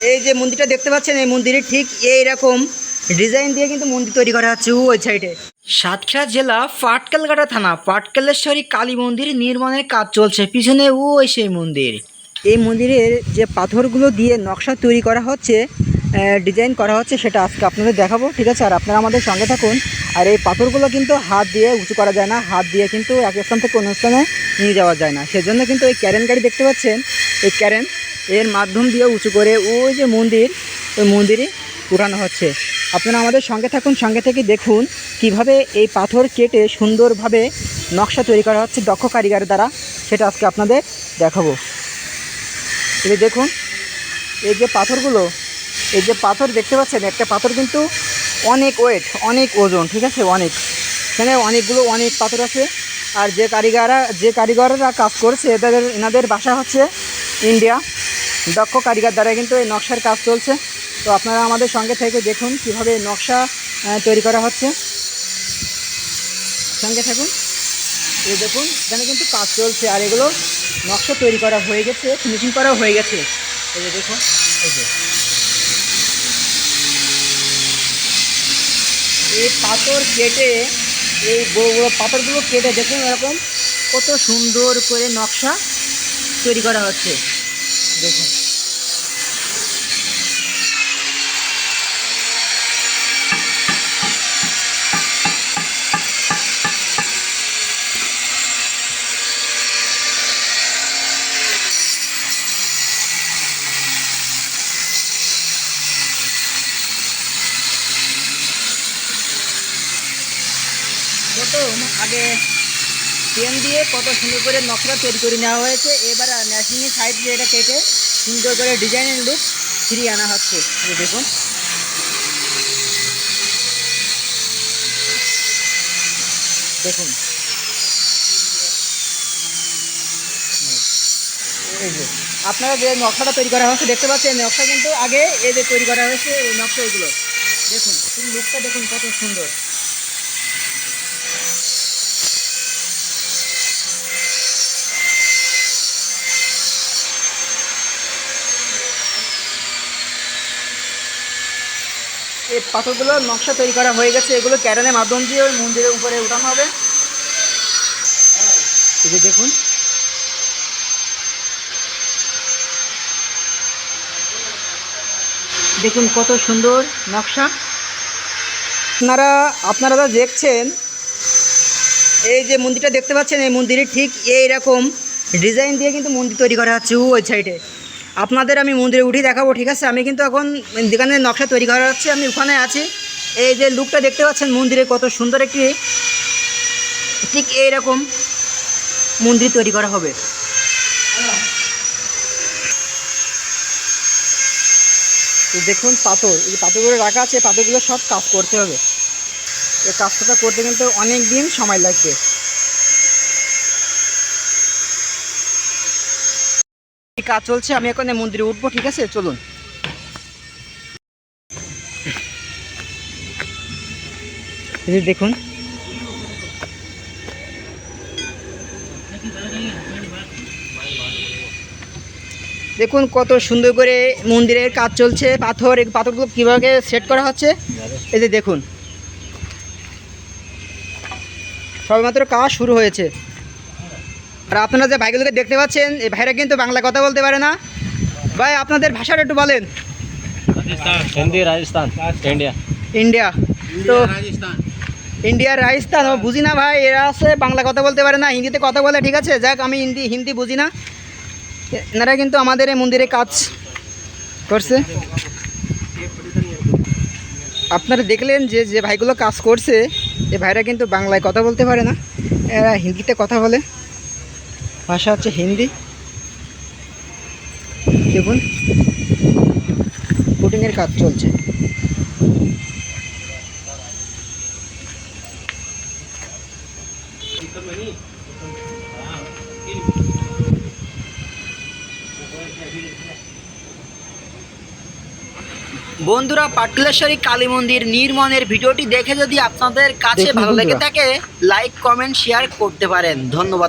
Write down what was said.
এই যে মন্দিরটা দেখতে পাচ্ছেন এই মন্দিরে ঠিক এইরকম ডিজাইন দিয়ে কিন্তু মন্দির তৈরি করা হচ্ছে ওই সাইডে সাতক্ষীরা জেলা পাটকেলঘাটা থানা পাটকেলেশ্বরী কালী মন্দির নির্মাণের কাজ চলছে পিছনে ওই সেই মন্দির। এই মন্দিরের যে পাথরগুলো দিয়ে নকশা তৈরি করা হচ্ছে ডিজাইন করা হচ্ছে সেটা আজকে আপনাদের দেখাবো ঠিক আছে? আর আপনারা আমাদের সঙ্গে থাকুন। আর এই পাথরগুলো কিন্তু হাত দিয়ে উঁচু করা যায় না হাত দিয়ে কিন্তু এক স্থান থেকে অন্য স্থানে নিয়ে যাওয়া যায় না। সেজন্য কিন্তু এই ক্যারেন গাড়ি দেখতে পাচ্ছেন? এই ক্যারেন এর মাধ্যম দিয়ে উঁচু করে ওই যে মন্দির, ওই মন্দিরে উঠানো হচ্ছে। আপনারা আমাদের সঙ্গে থাকুন, সঙ্গে থেকে দেখুন কীভাবে এই পাথর কেটে সুন্দরভাবে নকশা তৈরি করা হচ্ছে দক্ষ কারিগর দ্বারা। সেটা আজকে আপনাদের দেখাবো। এই দেখুন, এই যে পাথরগুলো, এই যে পাথর দেখতে পাচ্ছেন? একটা পাথর কিন্তু অনেক ওয়েট অনেক ওজন, ঠিক আছে? অনেক। এখানে অনেকগুলো অনেক পাথর আছে। আর যে কারিগররা যে কারিগররা কাজ করছে, এদের, এনাদের বাসা হচ্ছে ইন্ডিয়া। দক্ষ কারিগর দ্বারা কিন্তু এই নকশার কাজ চলছে। তো আপনারা আমাদের সঙ্গে থেকে দেখুন কীভাবে নকশা তৈরি করা হচ্ছে। সঙ্গে থাকুন। এই দেখুন, এখানে কিন্তু কাজ চলছে আর এগুলো নকশা তৈরি করা হয়ে গেছে, ফিনিশিং করা হয়ে গেছে। এই যে দেখুন, এই যে। এই পাথর কেটে, এই বড় বড় পাথরগুলো কেটে দেখুন এরকম কত সুন্দর করে নকশা তৈরি করা হচ্ছে। দেখুন কত আগে পেন দিয়ে কত সুন্দর করে নকশা তৈরি করে নেওয়া হয়েছে। এবার মেশিনের সাইড দিয়ে এটা কেটে সুন্দর করে ডিজাইনের লুক ফিরিয়ে আনা হচ্ছে। দেখুন। দেখুন। এই যে, আপনারা যে নকশাটা তৈরি করা হয়েছে, দেখতে পাচ্ছেন নকশা কিন্তু আগে এই যে তৈরি করা হয়েছে, এই নকশা এগুলো। দেখুন লুকটা দেখুন কত সুন্দর। এই পাথরগুলো নকশা তৈরি করা হয়ে গেছে। এগুলো ক্যারেনের মাধ্যম দিয়ে ওই মন্দিরের উপরে উঠানো হবে। এই যে দেখুন। দেখুন কত সুন্দর নকশা। আপনারা আপনারা যা দেখছেন, এই যে মন্দিরটা দেখতে পাচ্ছেন, এই মন্দিরে ঠিক এইরকম ডিজাইন দিয়ে কিন্তু মন্দির তৈরি করা হচ্ছে ওই সাইডে। আপনাদের আমি মন্দিরে উঠে দেখাবো, ঠিক আছে? আমি কিন্তু এখন যেখানে নকশা তৈরি করা হচ্ছে আমি ওখানে আছি। এই যে লুকটা দেখতে পাচ্ছেন মন্দিরে কত সুন্দর একটি, ঠিক এইরকম মন্দির তৈরি করা হবে। দেখুন পাথর, এই পাথরগুলো রাখা আছে পাথরগুলো সব কাজ করতে হবে। এই কাজটা করতে কিন্তু অনেক দিন সময় লাগবে। কাজ চলছে, আমি এখন মন্দিরে উঠবো, ঠিক আছে? চলুন। দেখুন। দেখুন কত সুন্দর করে মন্দিরের কাজ চলছে, পাথর, এই পাথরগুলো কীভাবে সেট করা হচ্ছে? এই যে দেখুন। সবেমাত্র কাজ শুরু হয়েছে। আর আপনারা যে ভাইগুলোকে দেখতে পাচ্ছেন এই ভাইরা কিন্তু বাংলা কথা বলতে পারে না। ভাই আপনাদের ভাষাটা একটু বলেন। ইন্ডিয়া। ইন্ডিয়া। তো ইন্ডিয়ার রাজস্থান ও বুঝি না ভাই এরা আছে বাংলা কথা বলতে পারে না হিন্দিতে কথা বলে ঠিক আছে? যাক আমি হিন্দি হিন্দি বুঝি না। এনারা কিন্তু আমাদের এই মন্দিরে কাজ করছে। আপনারা দেখলেন যে যে ভাইগুলো কাজ করছে এ ভাইরা কিন্তু বাংলায় কথা বলতে পারে না। এরা হিন্দিতে কথা বলে। ভাষা হচ্ছে হিন্দি। দেখুন পুটিংয়ের কাজ চলছে। বন্ধুরা পাটকেশ্বরী কালী মন্দির নির্মাণের ভিডিওটি দেখে যদি আপনাদের কাছে ভালো লেগে। থাকে লাইক কমেন্ট শেয়ার করতে পারেন। ধন্যবাদ।